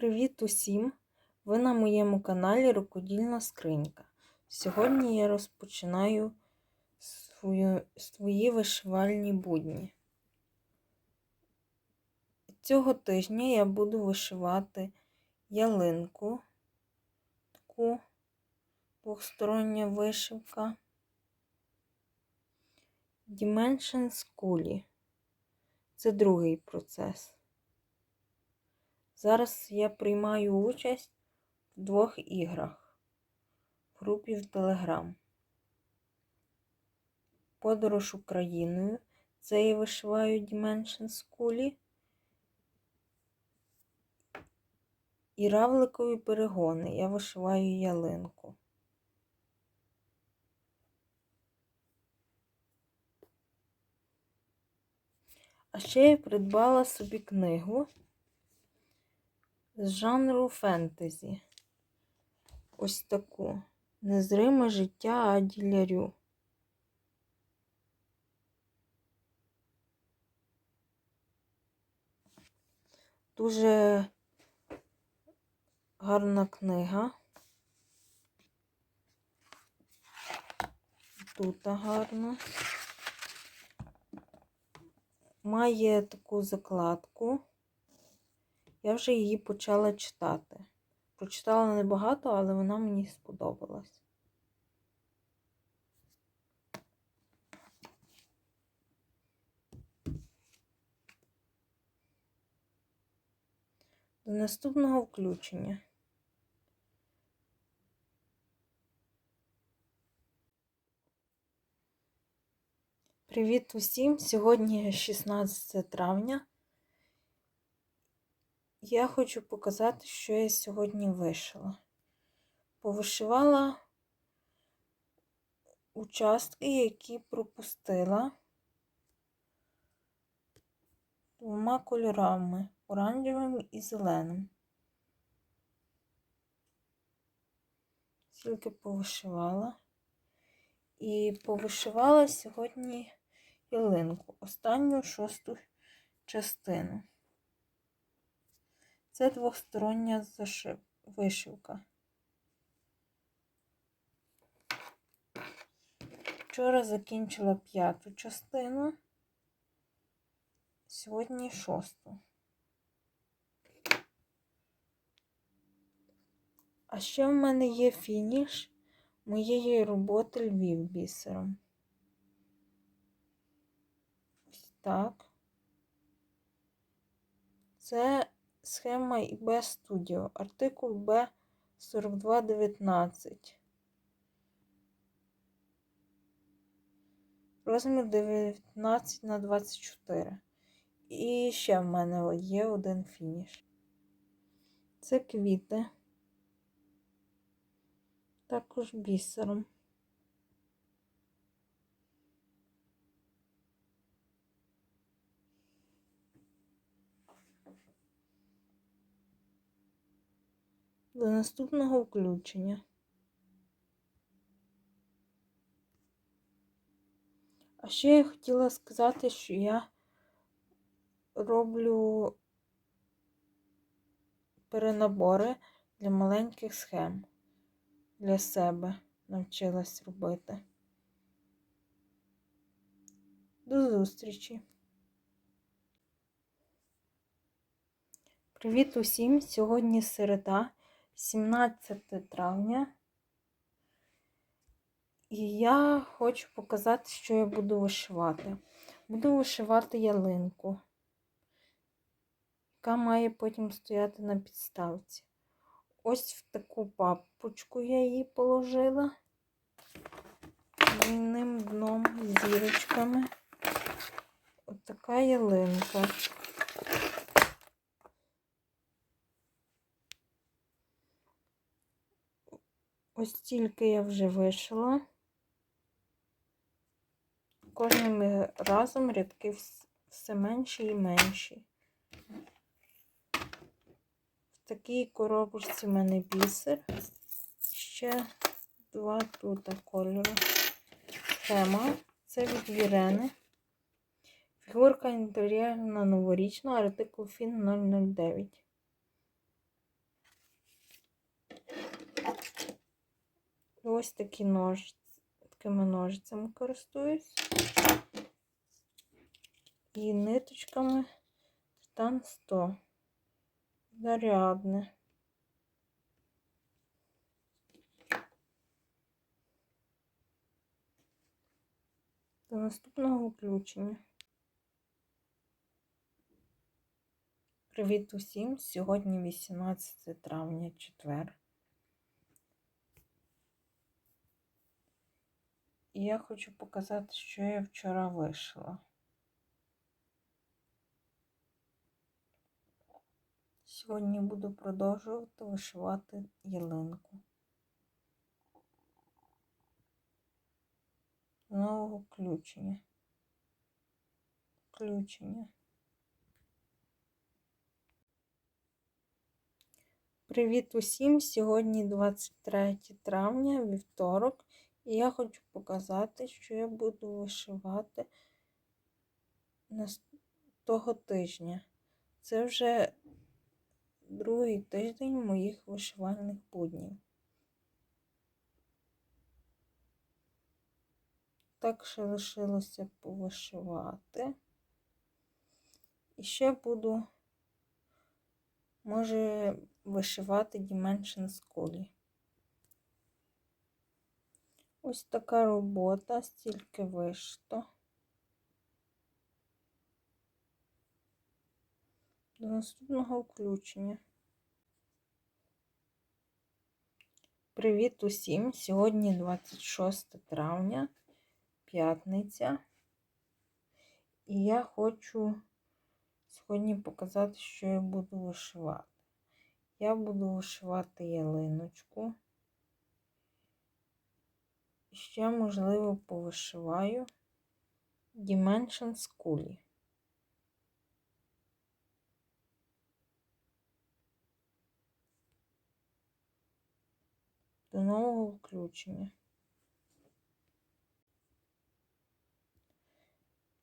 Привіт усім! Ви на моєму каналі Рукодільна Скринька. Сьогодні я розпочинаю свою, свої вишивальні будні. Цього тижня я буду вишивати ялинку, таку двохстороння вишивка. Dimensions Кулі. Це другий процес. Зараз я приймаю участь в двох іграх в групі в Телеграм. Подорож Україною. Це я вишиваю Dimensions кулі. І равликові перегони. Я вишиваю ялинку. А ще я придбала собі книгу з жанру фентезі. Ось таку. Незриме життя Аділярю. Дуже гарна книга. Тут гарно. Має таку закладку. Я вже її почала читати. Прочитала небагато, але вона мені сподобалась. До наступного включення. Привіт усім! Сьогодні 16 травня. Я хочу показати, що я сьогодні вишила. Повишивала участки, які пропустила двома кольорами оранжевим і зеленим. Тільки повишивала. І повишивала сьогодні ялинку, останню шосту частину. Це двостороння зашив... вишивка. Вчора закінчила п'яту частину, сьогодні шосту. А ще в мене є фініш моєї роботи Львів бісером. Ось так. Це схема IB Studio, артикул B4219. Розмір 19 на 24. І ще в мене є один фініш. Це квіти. Також бісером. До наступного включення. А ще я хотіла сказати, що я роблю перенабори для маленьких схем для себе навчилась робити. До зустрічі! Привіт усім! Сьогодні середа, 17 травня. І я хочу показати, що я буду вишивати. Буду вишивати ялинку, яка має потім стояти на підставці. Ось в таку папочку я її положила двійним дном з зірочками. Ось така ялинка. Ось тільки я вже вишила. Кожним разом рядки все менші і менші. В такій коробочці в мене бісер. Ще два тут кольору. Тема. Це від Вірени. Фігурка інтер'єрна новорічна, артикул Фін 009. Ось такі ножиці, такими ножицями користуюсь. І ниточками Титан 100. Зарядне. До наступного включення. Привіт усім! Сьогодні 18 травня, четвер. І я хочу показати, що я вчора вишила. Сьогодні буду продовжувати вишивати ялинку. Нового включення. Включення. Привіт усім! Сьогодні 23 травня, вівторок, і я хочу показати, що я буду вишивати того тижня. Це вже другий тиждень моїх вишивальних буднів. Так ще лишилося повишивати. І ще буду, може, вишивати Dimension School. Ось така робота, стільки вишито. До наступного включення. Привіт усім! Сьогодні 26 травня, п'ятниця. І я хочу сьогодні показати, що я буду вишивати. Я буду вишивати ялиночку. Ще, можливо, повишиваю Dimension School. До нового включення.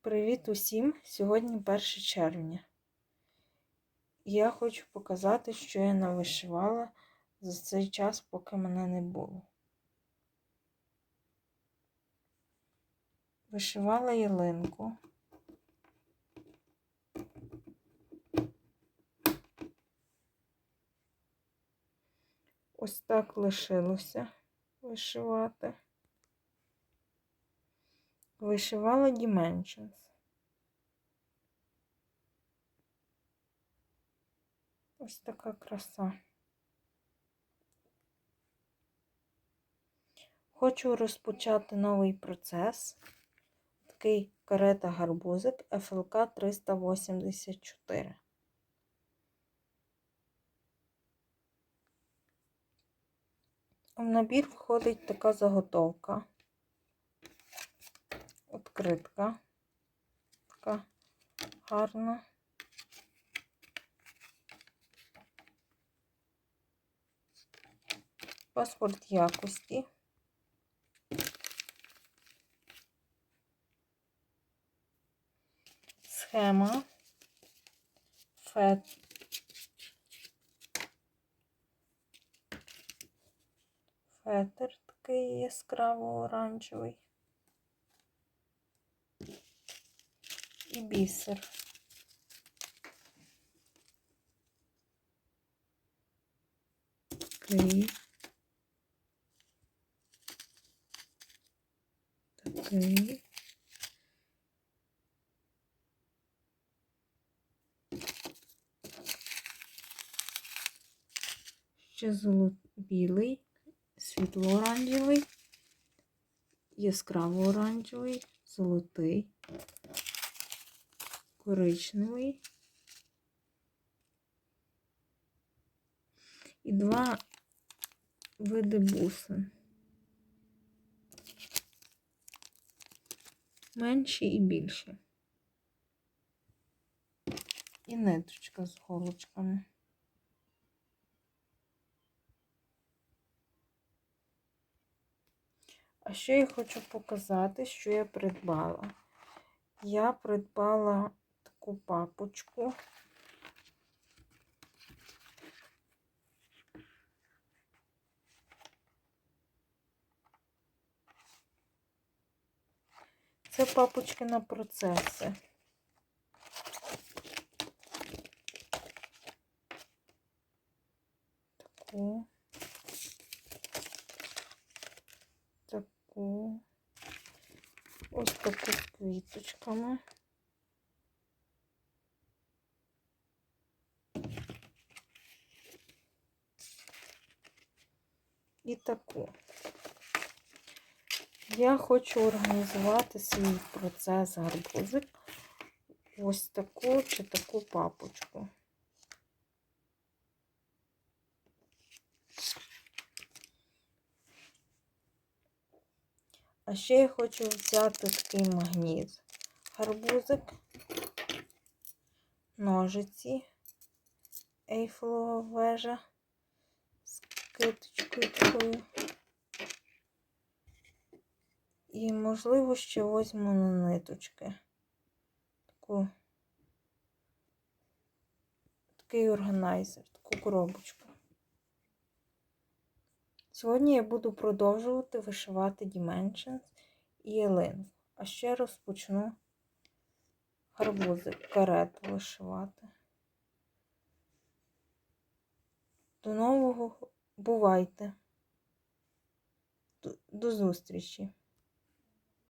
Привіт усім! Сьогодні 1 червня. Я хочу показати, що я навишивала за цей час, поки мене не було. Вишивала ялинку. Ось так лишилося вишивати. Вишивала Dimensions. Ось така краса. Хочу розпочати новий процес. Такий карета гарбузик ФЛК 384. В набір входить така заготовка, відкритка, така гарна. Паспорт якості. Схема, фет, фетр такий яскраво оранжевий і бісер. Такий. Такий. Ще білий світло-оранжевий, яскраво оранжевий, золотий, коричневий і два види бусин. Менші і більші. І ниточка з голочками. А ще я хочу показати, що я придбала. Я придбала таку папочку. Це папочки на процеси. Таку з квіточками. І таку. Я хочу організувати свій процес гарбузик. Ось таку чи таку папочку. А ще я хочу взяти такий магніт. Гарбузик, ножиці, ейфелова вежа з киточкою такою. І, можливо, ще возьму на ниточки. Таку, такий органайзер, таку коробочку. Сьогодні я буду продовжувати вишивати Dimensions і ялинку. А ще розпочну гарбузик, карет вишивати. До нового бувайте. До- зустрічі!